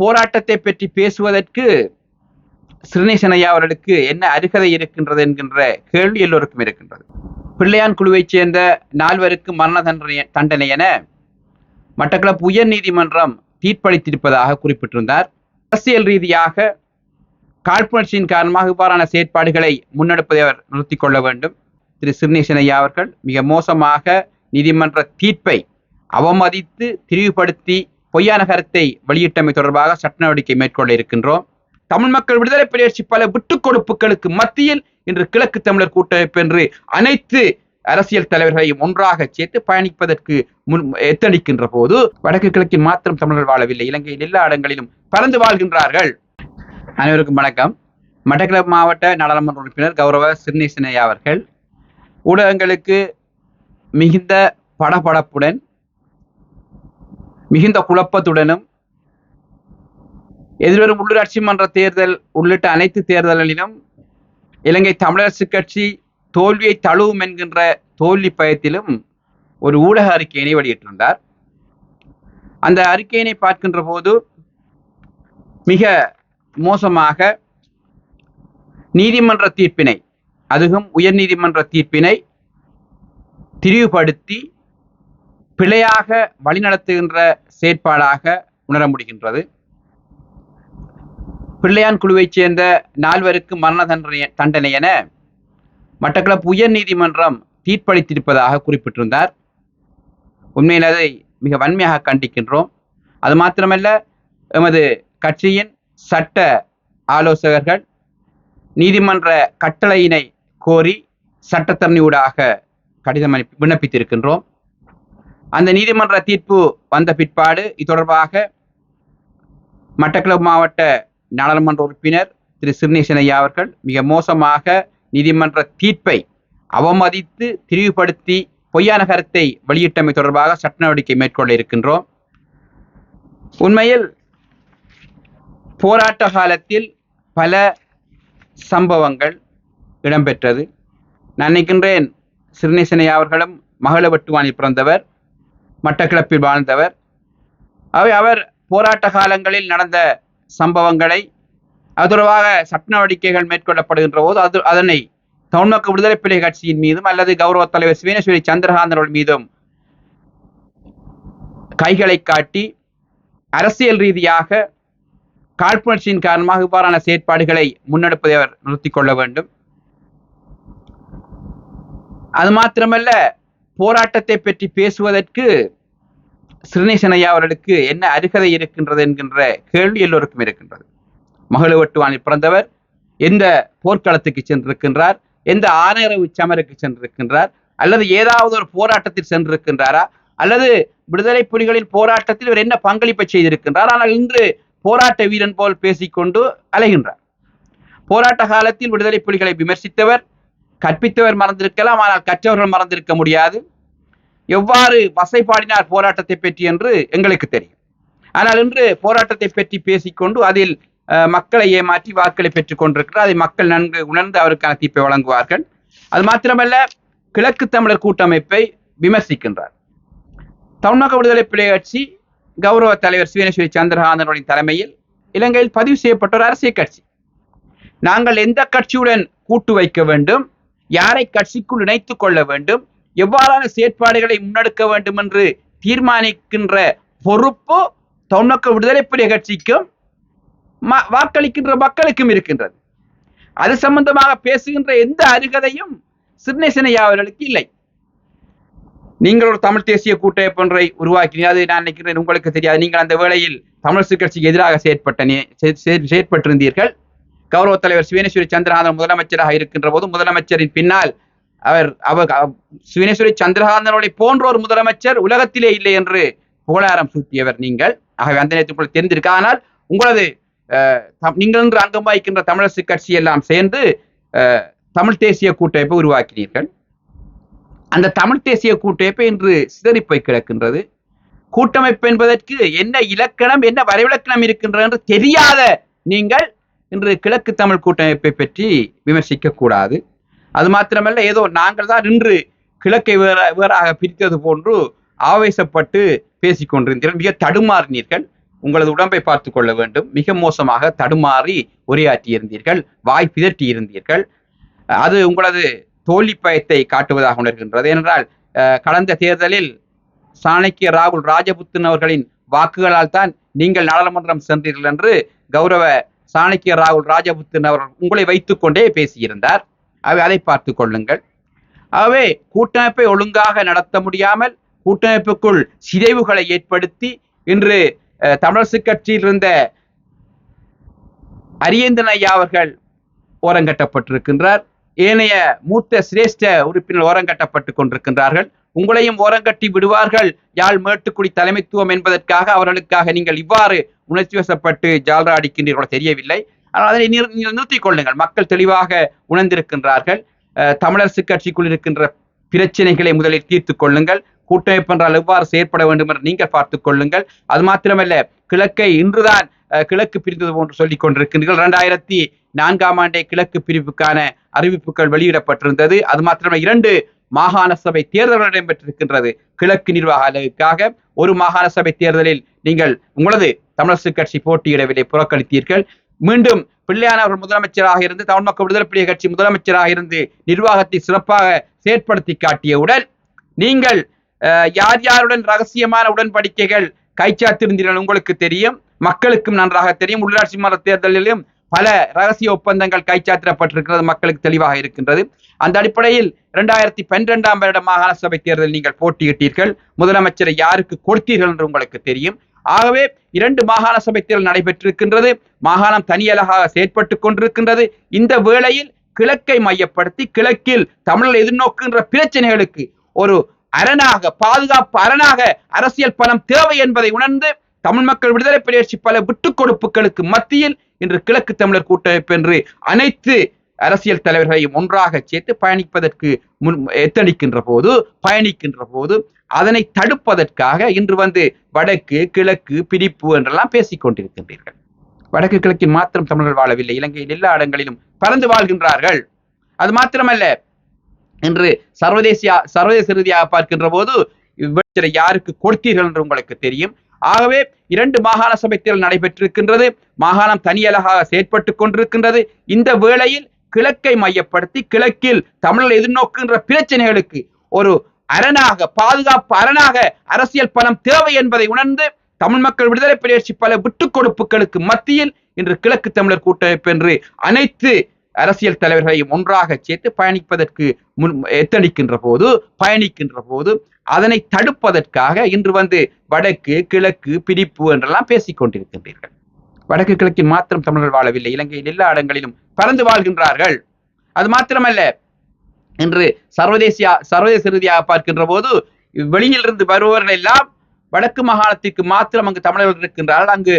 போராட்டத்தை பற்றி பேசுவதற்கு சிறுநேசனையா அவர்களுக்கு என்ன அருகதை இருக்கின்றது என்கின்ற கேள்வி எல்லோருக்கும் இருக்கின்றது. பிள்ளையான் குழுவைச் சேர்ந்த நால்வருக்கு மரண தண்டனை தண்டனை என மட்டக்களப்பு உயர் நீதிமன்றம் தீர்ப்பளித்திருப்பதாக குறிப்பிட்டிருந்தார். அரசியல் ரீதியாக காழ்ப்புணர்ச்சியின் காரணமாக இவ்வாறான செயற்பாடுகளை முன்னெடுப்பதை அவர் நிறுத்தி கொள்ள வேண்டும். திரு. சிறுநேசனையா அவர்கள் மிக மோசமாக நீதிமன்ற தீர்ப்பை அவமதித்து திரிவுபடுத்தி பொய்யான கருத்தை வெளியிட்டமை தொடர்பாக சட்ட நடவடிக்கை மேற்கொள்ள இருக்கின்றோம். தமிழ் மக்கள் விடுதலை புலிகட்சி பல விட்டுக் கொடுப்புகளுக்கு மத்தியில் இன்று கிழக்கு தமிழர் கூட்டமைப்பு என்று அனைத்து அரசியல் தலைவர்களையும் ஒன்றாக சேர்த்து பயணிப்பதற்கு முன் எத்தனிக்கின்ற போது வடக்கு கிழக்கில் மாத்திரம் தமிழர்கள் வாழவில்லை. இலங்கையில் எல்லா இடங்களிலும் பறந்து வாழ்கின்றார்கள். அனைவருக்கும் வணக்கம். மட்டக்களப்பு மாவட்ட நாடாளுமன்ற உறுப்பினர் கௌரவ சிறுநேசனையா அவர்கள் ஊடகங்களுக்கு மிகுந்த படபடப்புடன் மிகுந்த குழப்பத்துடனும் எதிர்வரும் உள்ளூராட்சி மன்ற தேர்தல் உள்ளிட்ட அனைத்து தேர்தல்களிலும் இலங்கை தமிழரசு கட்சி தோல்வியை தழுவும் என்கின்ற தோல்வி பயத்திலும் ஒரு ஊடக அறிக்கையினை வெளியிட்டிருந்தார். அந்த அறிக்கையினை பார்க்கின்ற போது மிக மோசமாக நீதிமன்ற தீர்ப்பினை அதுவும் உயர் நீதிமன்ற தீர்ப்பினை திரிவுபடுத்தி பிழையாக வழிநடத்துகின்ற செயற்பாடாக உணர முடிகின்றது. பிள்ளையான் குழுவைச் சேர்ந்த நால்வருக்கு மரண தண்டனை தண்டனை என மட்டக்களப்பு உயர் நீதிமன்றம் தீர்ப்பளித்திருப்பதாக குறிப்பிட்டிருந்தார். உண்மையில் அதை மிக வன்மையாக கண்டிக்கின்றோம். அது மாத்திரமல்ல எமது கட்சியின் சட்ட ஆலோசகர்கள் நீதிமன்ற கட்டளையினை கோரி சட்டத்தரணியூடாக கடிதம் அனுப்பி விண்ணப்பித்திருக்கின்றோம். அந்த நீதிமன்ற தீர்ப்பு வந்த பிற்பாடு இது தொடர்பாக மட்டக்களப்பு மாவட்ட நாடாளுமன்ற உறுப்பினர் திரு சிறுநேசன் அவர்கள் மிக மோசமாக நீதிமன்ற தீர்ப்பை அவமதித்து திரிவுபடுத்தி பொய்யான கருத்தை வெளியிட்டமை தொடர்பாக சட்ட நடவடிக்கை மேற்கொள்ள இருக்கின்றோம். உண்மையில் போராட்ட காலத்தில் பல சம்பவங்கள் இடம்பெற்றது. நான் நினைக்கின்றேன் சிறுநேசனையா அவர்களும் மகளவட்டுவானில் பிறந்தவர். மட்டக்கிளப்பில் வாழ்ந்தவர். அவை அவர் போராட்ட காலங்களில் நடந்த சம்பவங்களை அதுவாக சட்ட நடவடிக்கைகள் மேற்கொள்ளப்படுகின்ற போது அது அதனை தமிழ்மக்கள் விடுதலை பிள்ளை கட்சியின் மீதும் அல்லது கௌரவ தலைவர் சிவேனேஸ்வரி சந்திரகாந்தன் மீதும் கைகளை காட்டி அரசியல் ரீதியாக காழ்ப்புணர்ச்சியின் காரணமாக இவ்வாறான செயற்பாடுகளை முன்னெடுப்பதை அவர் நிறுத்திக் கொள்ள வேண்டும். அது மாத்திரமல்ல போராட்டத்தை பற்றி பேசுவதற்கு சிறுநேசனையா அவர்களுக்கு என்ன அருகதை இருக்கின்றது என்கின்ற கேள்வி எல்லோருக்கும் இருக்கின்றது. மகளவட்டுவானில் பிறந்தவர் எந்த போர்க்களத்துக்கு சென்றிருக்கின்றார் எந்த ஆணையரவு சமருக்கு சென்றிருக்கின்றார் அல்லது ஏதாவது ஒரு போராட்டத்தில் சென்றிருக்கின்றாரா அல்லது விடுதலை புலிகளின் போராட்டத்தில் இவர் என்ன பங்களிப்பை செய்திருக்கின்றார் ஆனால் இன்று போராட்ட வீரன் போல் பேசிக்கொண்டு அலைகின்றார். போராட்ட காலத்தில் விடுதலை புலிகளை விமர்சித்தவர் கற்பித்தவர் மறந்திருக்கலாம் ஆனால் கற்றவர்கள் மறந்திருக்க முடியாது. எவ்வாறு வசைப்பாடினார் போராட்டத்தை பற்றி என்று எங்களுக்கு தெரியும். ஆனால் இன்று போராட்டத்தை பற்றி பேசிக்கொண்டு அதில் அஹ், மக்களை ஏமாற்றி வாக்களை பெற்றுக் கொண்டிருக்கிறார். அதை மக்கள் நன்கு உணர்ந்து அவருக்கான தீர்ப்பை வழங்குவார்கள். அது மாத்திரமல்ல கிழக்கு தமிழர் கூட்டமைப்பை விமர்சிக்கின்றார். தமிழக விடுதலை புலி கட்சி கௌரவ தலைவர் சிவனேஸ்வரி சந்திரகாந்தனுடைய தலைமையில் இலங்கையில் பதிவு செய்யப்பட்ட ஒரு அரசியல் கட்சி. நாங்கள் எந்த கட்சியுடன் கூட்டு வைக்க வேண்டும்? யாரை கட்சிக்குள் இணைத்துக் கொள்ள வேண்டும்? எவ்வாறான செயற்பாடுகளை முன்னெடுக்க வேண்டும் என்று தீர்மானிக்கின்ற பொறுப்பு தொன்னக்க விடுதலை புலிய கட்சிக்கும் வாக்களிக்கின்ற மக்களுக்கும் இருக்கின்றது. அது சம்பந்தமாக பேசுகின்ற எந்த அருகதையும் சிறுநேசனையா அவர்களுக்கு இல்லை. நீங்கள் ஒரு தமிழ் தேசிய கூட்டமைப்பு ஒன்றை உருவாக்கினீர்கள் அது நான் நினைக்கிறேன் உங்களுக்கு தெரியாது. நீங்கள் அந்த வேளையில் தமிழ் கட்சிக்கு எதிராக செயற்பட்ட செ- செயற்பட்டிருந்தீர்கள். கௌரவ தலைவர் சிவேனேஸ்வரி சந்திரகாந்தன் முதலமைச்சராக இருக்கின்ற போது முதலமைச்சரின் பின்னால் அவர் அவர் அவ- சிவேனேஸ்வரி சந்திரகாந்தனுடைய போன்ற ஒரு முதலமைச்சர் உலகத்திலே இல்லை என்று புகழாரம் சூட்டியவர் நீங்கள். ஆகவே அந்த நேரத்தில் தெரிந்திருக்க ஆனால் உங்களது நீங்கள் என்று அங்கம் வகிக்கின்ற தமிழரசு கட்சி எல்லாம் சேர்ந்து அஹ், தமிழ் தேசிய கூட்டமைப்பை உருவாக்கினீர்கள். அந்த தமிழ் தேசிய கூட்டமைப்பு இன்று சிதறி போய் கிடக்கின்றது. கூட்டமைப்பு என்பதற்கு என்ன இலக்கணம் என்ன வரைவிலக்கணம் இருக்கின்றது என்று தெரியாத நீங்கள் இன்று கிழக்கு தமிழ் கூட்டமைப்பை பற்றி விமர்சிக்க கூடாது. அது மாத்திரமல்ல ஏதோ நாங்கள் தான் இன்று கிழக்கை வேற வேறாக பிரித்தது போன்று ஆவேசப்பட்டு பேசிக்கொண்டிருந்தீர்கள் மிக தடுமாறினீர்கள். உங்களது உடம்பை பார்த்து கொள்ள வேண்டும். மிக மோசமாக தடுமாறி உரையாற்றியிருந்தீர்கள் வாய் பிதற்றி இருந்தீர்கள். அது உங்களது தோல்வி பயத்தை காட்டுவதாக உணர்கின்றது. ஏனென்றால் கடந்த தேர்தலில் சாணக்கிய ராகுல் ராஜபுத்தன் அவர்களின் வாக்குகளால் தான் நீங்கள் நாடாளுமன்றம் சென்றீர்கள் என்று கௌரவ சாணக்கிய ராகுல் ராஜபுத்தன் அவர்கள் உங்களை வைத்துக்கொண்டே பேசியிருந்தார். அவை அதை பார்த்துக் கொள்ளுங்கள். ஆகவே கூட்டமைப்பை ஒழுங்காக நடத்த முடியாமல் கூட்டமைப்புக்குள் சிதைவுகளை ஏற்படுத்தி இன்று அஹ், கட்சியில் இருந்த அரியந்தன் ஐயா அவர்கள் ஓரங்கட்டப்பட்டிருக்கின்றார். ஏனைய மூத்த சிரேஷ்ட உறுப்பினர் ஓரங்கட்டப்பட்டு கொண்டிருக்கின்றார்கள். உங்களையும் ஓரங்கட்டி விடுவார்கள். யாழ் மேட்டுக்குடி தலைமைத்துவம் என்பதற்காக அவர்களுக்காக நீங்கள் இவ்வாறு உணர்ச்சி வசப்பட்டு ஜால்ரா அடிக்கின்றீர்களோ தெரியவில்லை. ஆனால் அதனை நீங்கள் நிறுத்திக் கொள்ளுங்கள். மக்கள் தெளிவாக உணர்ந்திருக்கின்றார்கள். அஹ், கட்சிக்குள் இருக்கின்ற பிரச்சனைகளை முதலில் தீர்த்து கொள்ளுங்கள். கூட்டமைப்பு என்றால் எவ்வாறு செயற்பட வேண்டும் என்று நீங்கள் பார்த்துக் கொள்ளுங்கள். அது மாத்திரமல்ல கிழக்கை இன்றுதான் கிழக்கு பிரிந்தது போன்று சொல்லிக் கொண்டிருக்கின்றீர்கள். இரண்டாயிரத்தி நான்காம் ஆண்டே கிழக்கு பிரிவுக்கான அறிவிப்புகள் வெளியிடப்பட்டிருந்தது. அது மாத்திரமே இரண்டு மாகாண சபை தேர்தல்கள் இடம்பெற்றிருக்கின்றது கிழக்கு நிர்வாக அலகுக்காக ஒரு மாகாண சபை தேர்தலில் நீங்கள் உங்களது தமிழரசு கட்சி போட்டியிடவில்லை புறக்கணித்தீர்கள். மீண்டும் பிள்ளையானவர் அவர்கள் முதலமைச்சராக இருந்து தமிழ் மக்கள் விடுதலை புலிகள் கட்சி முதலமைச்சராக இருந்து நிர்வாகத்தை சிறப்பாக செயற்படுத்தி காட்டியவுடன் நீங்கள் யார் யாருடன் ரகசியமான உடன்படிக்கைகள் கைச்சாத்திருந்தீர்கள் உங்களுக்கு தெரியும். மக்களுக்கும் நன்றாக தெரியும். உள்ளாட்சி மன்ற தேர்தலிலும் பல ரகசிய ஒப்பந்தங்கள் கைச்சாத்திடப்பட்டிருக்கிறது மக்களுக்கு தெளிவாக இருக்கின்றது. அந்த அடிப்படையில் இரண்டாயிரத்தி பன்னிரெண்டாம் வருட மாகாண சபை தேர்தலில் நீங்கள் போட்டியிட்டீர்கள். முதலமைச்சரை யாருக்கு கொடுத்தீர்கள் என்று உங்களுக்கு தெரியும். ஆகவே இரண்டு மாகாண சபை தேர்தல் நடைபெற்றிருக்கின்றது. மாகாணம் தனியலகாக செயற்பட்டு கொண்டிருக்கின்றது. இந்த வேளையில் கிழக்கை மையப்படுத்தி கிழக்கில் தமிழர் எதிர்நோக்குகின்ற பிரச்சனைகளுக்கு ஒரு அரணாக பாதுகாப்பு அரணாக அரசியல் பலம் தேவை என்பதை உணர்ந்து தமிழ் மக்கள் விடுதலை பயிற்சி பல விட்டுக் கொடுப்புகளுக்கு மத்தியில் இன்று கிழக்கு தமிழர் கூட்டமைப்பு என்று அனைத்து அரசியல் தலைவர்களையும் ஒன்றாக சேர்த்து பயணிப்பதற்கு முன் எத்தணிக்கின்ற போது பயணிக்கின்ற போது அதனை தடுப்பதற்காக இன்று வந்து வடக்கு கிழக்கு பிரிப்பு என்றெல்லாம் பேசிக் கொண்டிருக்கின்றீர்கள். வடக்கு கிழக்கில் மாத்திரம் தமிழர்கள் வாழவில்லை. இலங்கையில் எல்லா இடங்களிலும் பறந்து வாழ்கின்றார்கள். அது மாத்திரமல்ல என்று சர்வதேச சர்வதேச ரீதியாக பார்க்கின்ற போது யாருக்கு கொடுத்தீர்கள் என்று உங்களுக்கு தெரியும். ஆகவே இரண்டு மாகாண சபை தேர்தல் நடைபெற்றிருக்கின்றது. மாகாணம் தனியலகாக செயற்பட்டு கொண்டிருக்கின்றது. இந்த வேளையில் கிழக்கை மையப்படுத்தி கிழக்கில் தமிழர் எதிர்நோக்குகின்ற பிரச்சனைகளுக்கு ஒரு அரணாக பாதுகாப்பு அரணாக அரசியல் பலம் தேவை என்பதை உணர்ந்து தமிழ் மக்கள் விடுதலை புலிகட்சி பல விட்டுக் கொடுப்புகளுக்கு மத்தியில் இன்று கிழக்கு தமிழர் கூட்டமைப்பு என்று அனைத்து அரசியல் தலைவர்களையும் ஒன்றாக சேர்த்து பயணிப்பதற்கு முன் எத்தனிக்கின்ற போது பயணிக்கின்ற போது அதனை தடுப்பதற்காக இன்று வந்து வடக்கு கிழக்கு பிரிப்பு என்றெல்லாம் பேசிக் கொண்டிருக்கின்றீர்கள். வடக்கு கிழக்கில் மாத்திரம் தமிழர்கள் வாழவில்லை. இலங்கையின் எல்லா இடங்களிலும் பறந்து வாழ்கின்றார்கள். அது மாத்திரமல்ல. இன்று சர்வதேசிய சர்வதேச ரீதியாக பார்க்கின்ற போது வெளியிலிருந்து வருபவர்கள் எல்லாம் வடக்கு மாகாணத்திற்கு மாத்திரம் அங்கு தமிழர்கள் இருக்கின்றால் அங்கு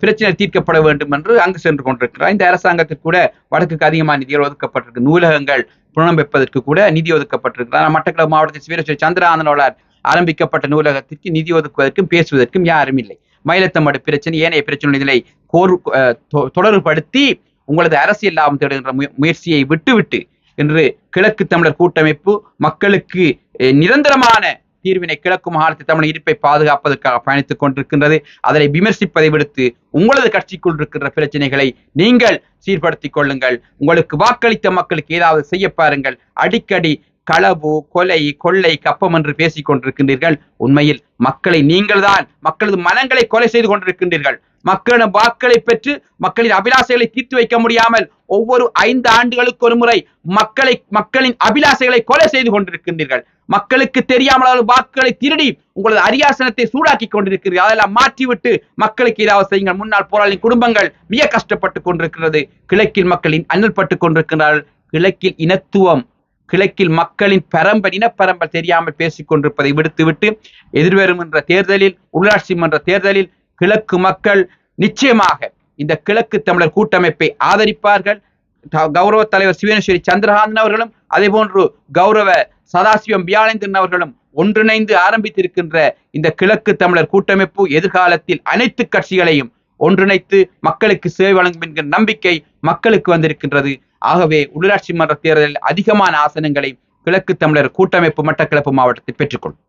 பிரச்சனை தீர்க்கப்பட வேண்டும் என்று அங்கு சென்று கொண்டிருக்கிறார் இந்த அரசாங்கத்திற்கு கூட வடக்குக்கு அதிகமான நிதிகள் ஒதுக்கப்பட்டிருக்கு. நூலகங்கள் புனரமைப்பதற்கு கூட நிதி ஒதுக்கப்பட்டிருக்கிறார் மட்டக்களப்பு மாவட்டத்தில் வீரஸ்வரி சந்திரானந்தோளார் ஆரம்பிக்கப்பட்ட நூலகத்திற்கு நிதி ஒதுக்குவதற்கும் பேசுவதற்கும் யாரும் இல்லை. மயிலத்தமடு பிரச்சனை ஏனைய பிரச்சனைகளை கோர் அஹ், தொ- தொடர்புபடுத்தி உங்களது அரசியல் லாபம் தேடுகின்ற முயற்சியை விட்டுவிட்டு இன்று கிழக்கு தமிழர் கூட்டமைப்பு மக்களுக்கு நிரந்தரமான தீர்வினை கிழக்கு மாகாணத்தில் தமிழ் இருப்பை பாதுகாப்பதற்காக பயணித்துக் கொண்டிருக்கின்றது. அதனை விமர்சிப்பதை விடுத்து உங்களது கட்சிக்குள் இருக்கின்ற பிரச்சனைகளை நீங்கள் சீர்படுத்திக் கொள்ளுங்கள். உங்களுக்கு வாக்களித்த மக்களுக்கு ஏதாவது செய்ய பாருங்கள். அடிக்கடி களவு கொலை கொள்ளை கப்பம் என்று பேசிக் கொண்டிருக்கின்றீர்கள். உண்மையில் மக்களை நீங்கள்தான் மக்களது மனங்களை கொலை செய்து கொண்டிருக்கின்றீர்கள். மக்களிடம் வாக்களை பெற்று மக்களின் அபிலாசைகளை தீர்த்து வைக்க முடியாமல் ஒவ்வொரு ஐந்து ஆண்டுகளுக்கு ஒரு முறை மக்களை மக்களின் அபிலாசைகளை கொலை செய்து கொண்டிருக்கின்றீர்கள். மக்களுக்கு தெரியாமல் வாக்குகளை திருடி உங்களது அரியாசனத்தை சூடாக்கி கொண்டிருக்கிறீர்கள். அதெல்லாம் மாற்றிவிட்டு மக்களுக்கு ஏதாவது செய்யுங்கள். முன்னாள் போராளியின் குடும்பங்கள் மிக கஷ்டப்பட்டு கொண்டிருக்கிறது. கிழக்கில் மக்களின் அண்ணல் பட்டு கொண்டிருக்கிறார்கள். கிழக்கில் இனத்துவம் கிழக்கில் மக்களின் பரம்பல் இனப்பரம்பல் தெரியாமல் பேசிக் கொண்டிருப்பதை விடுத்துவிட்டு எதிர்வரும் என்ற தேர்தலில் உள்ளாட்சி மன்ற தேர்தலில் கிழக்கு மக்கள் நிச்சயமாக இந்த கிழக்கு தமிழர் கூட்டமைப்பை ஆதரிப்பார்கள். த- கௌரவ தலைவர் சிவனேஸ்வரி சந்திரகாந்தன் அவர்களும் அதே போன்று கௌரவ சதாசிவம் வியாழேந்திரன் அவர்களும் ஒன்றிணைந்து ஆரம்பித்திருக்கின்ற இந்த கிழக்கு தமிழர் கூட்டமைப்பு எதிர்காலத்தில் அனைத்து கட்சிகளையும் ஒன்றிணைத்து மக்களுக்கு சேவை வழங்கும் என்கிற நம்பிக்கை மக்களுக்கு வந்திருக்கின்றது. ஆகவே உள்ளாட்சி மன்ற தேர்தலில் அதிகமான ஆசனங்களை கிழக்கு தமிழர் கூட்டமைப்பு மட்டக்களப்பு மாவட்டத்தில் பெற்றுக்கொள்ளும்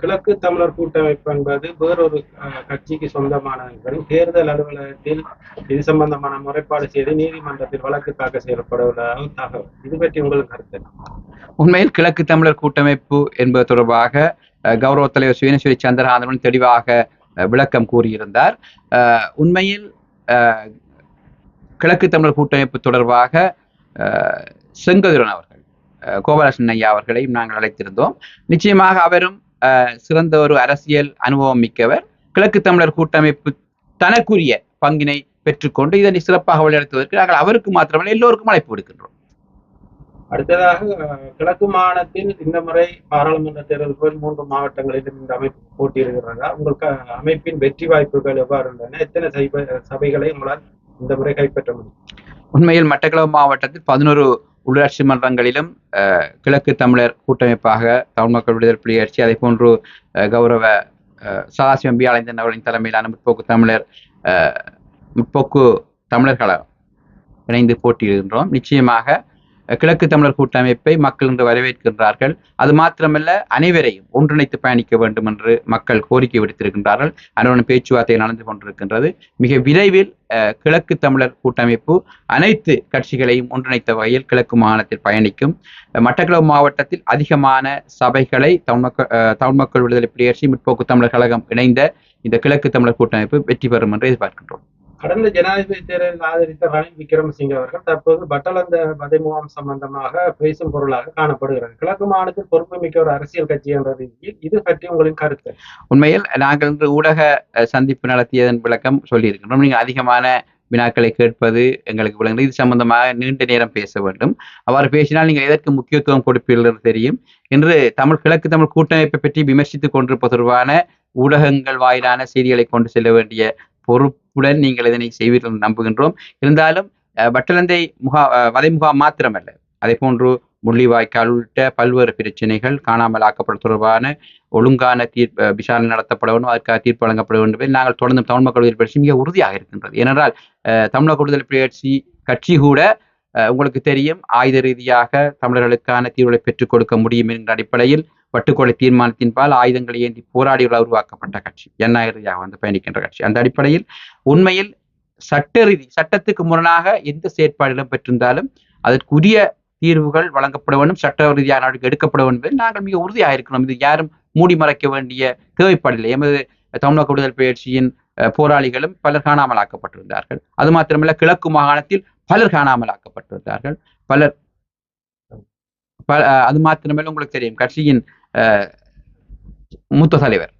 கிழக்கு தமிழர் கூட்டமைப்பு என்பது வேறொரு கட்சிக்கு என்பதும் தேர்தல் அலுவலகத்தில் இது சம்பந்தமான முறைப்பாடு செய்து நீதிமன்றத்தில் வழக்கு தாக்கல் செய்யப்படவுள்ளதாக தகவல். இது பற்றி உங்களுக்கு கருத்து? உண்மையில் கிழக்கு தமிழர் கூட்டமைப்பு என்பது தொடர்பாக கௌரவ தலைவர் சுயனஸ்வரி சந்திரகாந்தன் தெளிவாக விளக்கம் கூறியிருந்தார். உண்மையில் கிழக்கு தமிழர் கூட்டமைப்பு தொடர்பாக செங்கதிரன் அவர்கள் கோபாலகிருஷ்ணன் ஐயா அவர்களையும் நாங்கள் அழைத்திருந்தோம். நிச்சயமாக அவரும் சிறந்த ஒரு அரசியல் அனுபவம் மிக்கவர். கிழக்கு தமிழர் கூட்டமைப்பு தனக்குரிய பங்கினை பெற்றுக்கொண்டு இதனை சிறப்பாக வழிநடத்துவதற்கு நாங்கள் அவருக்கு மாத்திரமல்ல எல்லோருக்கும் அழைப்பு விடுக்கின்றோம். அடுத்ததாக கிழக்கு மாகாணத்தில் இந்த முறை பாராளுமன்ற தேர்தல் மூன்று மாவட்டங்களிலும் இந்த அமைப்பு போட்டியிடுகிறதா உங்களுக்கு அமைப்பின் வெற்றி வாய்ப்புகள் எவ்வாறு உள்ளன? எத்தனை சைப சபைகளை உங்களால் இந்த முறை கைப்பற்ற முடியும்? உண்மையில் மட்டக்களவு மாவட்டத்தில் பதினோரு உள்ளாட்சி மன்றங்களிலும் கிழக்கு தமிழர் கூட்டமைப்பாக தமிழ் மக்கள் விடுதலை புலிகட்சி அதே போன்று கௌரவ அஹ், சதாசிவம் பியாளைந்தன் அவர்களின் தலைமையிலான முற்போக்கு தமிழர் முற்போக்கு தமிழர்கள இணைந்து போட்டியிடுகின்றோம். நிச்சயமாக கிழக்கு தமிழர் கூட்டமைப்பை மக்கள் இன்று வரவேற்கின்றார்கள். அது மாத்திரமல்ல அனைவரையும் ஒன்றிணைத்து பயணிக்க வேண்டும் என்று மக்கள் கோரிக்கை விடுத்திருக்கின்றார்கள். அதனுடன் பேச்சுவார்த்தை நடந்து கொண்டிருக்கின்றது. மிக விரைவில் கிழக்கு தமிழர் கூட்டமைப்பு அனைத்து கட்சிகளையும் ஒன்றிணைத்த வகையில் கிழக்கு மாகாணத்தில் பயணிக்கும். மட்டக்களவு மாவட்டத்தில் அதிகமான சபைகளை தமிழ்மக்கள் அஹ் தமிழ் மக்கள் விடுதலை புலிகட்சி முற்போக்கு தமிழர் கழகம் இணைந்த இந்த கிழக்கு தமிழர் கூட்டமைப்பு வெற்றி பெறும் என்று எதிர்பார்க்கின்றோம். கடந்த ஜனாதிபதி தேர்தலில் ஆதரித்த ரணில் விக்ரமசிங்க அவர்கள் தற்போது பட்டலந்த பதைமுகாம் சம்பந்தமாக பேசும் பொருளாக காணப்படுகிறது. கிழக்கு மாநிலத்தில் பொறுப்புமிக்க ஒரு அரசியல் கட்சி என்ற ரீதியில் இது பற்றி உங்களின் கருத்து? உண்மையில் நாங்கள் இன்று ஊடக சந்திப்பு நடத்தியதன் விளக்கம் சொல்லியிருக்கின்றோம் நீங்கள் அதிகமான வினாக்களை கேட்பது எங்களுக்கு விளங்குகிறது. இது சம்பந்தமாக நீண்ட நேரம் பேச வேண்டும். அவ்வாறு பேசினால் நீங்கள் எதற்கு முக்கியத்துவம் கொடுப்பீர்கள் என்று தெரியும். என்று தமிழ் கிழக்கு தமிழ் கூட்டமைப்பை பற்றி விமர்சித்துக் கொண்டிருப்பது தொடர்பான ஊடகங்கள் வாயிலான செய்திகளை கொண்டு செல்ல வேண்டிய பொறுப்புடன் நீங்கள் இதனை செய்வீர்கள் நம்புகின்றோம். இருந்தாலும் வட்டலந்தை முகா வதை முகாம் மாத்திரமல்ல. அதே போன்று முள்ளிவாய்க்கால் உள்ளிட்ட பல்வேறு பிரச்சனைகள் காணாமல் ஆக்கப்பட தொடர்பான ஒழுங்கான தீர்ப்பு விசாரணை நடத்தப்பட வேண்டும் அதற்காக தீர்ப்பு வழங்கப்பட வேண்டும் நாங்கள் தொடர்ந்து தமிழ் மக்கள் விடுதலை புலிகள் மிக உறுதியாக இருக்கின்றது. ஏனென்றால் தமிழக விடுதலை புலிகட்சி கட்சி கூட உங்களுக்கு தெரியும் ஆயுத ரீதியாக தமிழர்களுக்கான தீர்வுகளை பெற்றுக் கொடுக்க முடியும் என்ற அடிப்படையில் வட்டுக்கொலை தீர்மானத்தின்பால் ஆயுதங்களை ஏந்தி போராடிகள் உருவாக்கப்பட்ட கட்சி. ஜனநாயக வந்து பயணிக்கின்ற கட்சி. அந்த அடிப்படையில் உண்மையில் சட்ட ரீதி சட்டத்துக்கு முரணாக எந்த செயற்பாடு இடம்பெற்றிருந்தாலும் அதற்குரிய தீர்வுகள் வழங்கப்பட வேண்டும் சட்ட ரீதியாக நடவடிக்கை எடுக்கப்பட வேண்டும் என்பதில் நாங்கள் மிக உறுதியாக இருக்கிறோம் இது யாரும் மூடி மறைக்க வேண்டிய தேவைப்படவில்லை. எமது தமிழக விடுதல் பயிற்சியின் போராளிகளும் பலர் காணாமல் ஆக்கப்பட்டிருந்தார்கள் அது மாத்திரமல்ல கிழக்கு மாகாணத்தில் பலர் காணாமல் ஆக்கப்பட்டிருந்தார்கள் பலர் அஹ், அது மாத்திரமல்ல உங்களுக்கு தெரியும். கட்சியின் மூத்த தலைவர்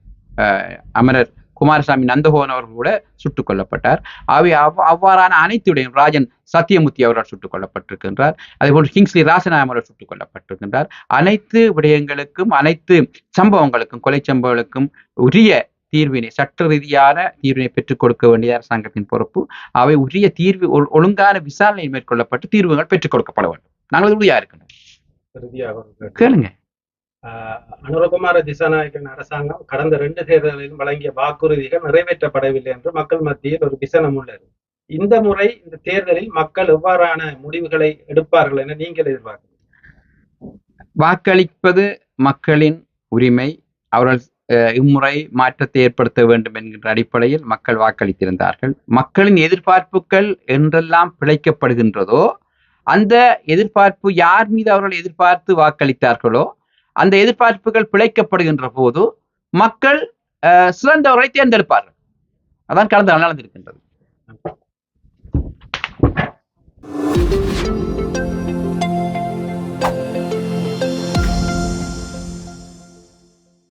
அமரர் குமாரசாமி நந்தகோன் அவர்கள் கூட சுட்டுக் கொல்லப்பட்டார். அவை அவ்- அவ்வாறான அனைத்துடையும் ராஜன் சத்தியமூர்த்தி அவர்கள் சுட்டுக் கொல்லப்பட்டிருக்கின்றார். அதேபோல் கிங்ஸ்லி ராசநாயம் அவர்கள் சுட்டுக் கொல்லப்பட்டிருக்கின்றார். அனைத்து விடயங்களுக்கும் அனைத்து சம்பவங்களுக்கும் கொலை சம்பவங்களுக்கும் உரிய தீர்வினை சட்ட ரீதியான தீர்வினை பெற்றுக் கொடுக்க வேண்டிய அரசாங்கத்தின் பொறுப்பு. அவை உரிய தீர்வு ஒழு- ஒழுங்கான விசாரணை மேற்கொள்ளப்பட்டு தீர்வுகள் பெற்றுக் கொடுக்கப்பட வேண்டும். நாங்கள் உறுதியா கேள்வி. கேளுங்க. அனுரகுமார திசாநாயகன் அரசாங்கம் கடந்த ரெண்டு தேர்தலிலும் வழங்கிய வாக்குறுதிகள் நிறைவேற்றப்படவில்லை என்று மக்கள் மத்தியில் ஒரு விசனம் உள்ளது. இந்த முறை இந்த தேர்தலில் மக்கள் எவ்வாறான முடிவுகளை எடுப்பார்கள் என நீங்கள் எதிர்பார்க்கிறீர்கள்? வாக்களிப்பது மக்களின் உரிமை. அவர்கள் அஹ், இம்முறை மாற்றத்தை ஏற்படுத்த வேண்டும் என்கின்ற அடிப்படையில் மக்கள் வாக்களித்திருந்தார்கள். மக்களின் எதிர்பார்ப்புகள் என்றெல்லாம் பிழைக்கப்படுகின்றதோ அந்த எதிர்பார்ப்பு யார் மீது அவர்கள் எதிர்பார்த்து வாக்களித்தார்களோ அந்த எதிர்பார்ப்புகள் பிழைக்கப்படுகின்ற போது மக்கள் சிறந்தவரை தேர்ந்தெடுப்பார்கள். அதான் கடந்த நடந்திருக்கின்றது.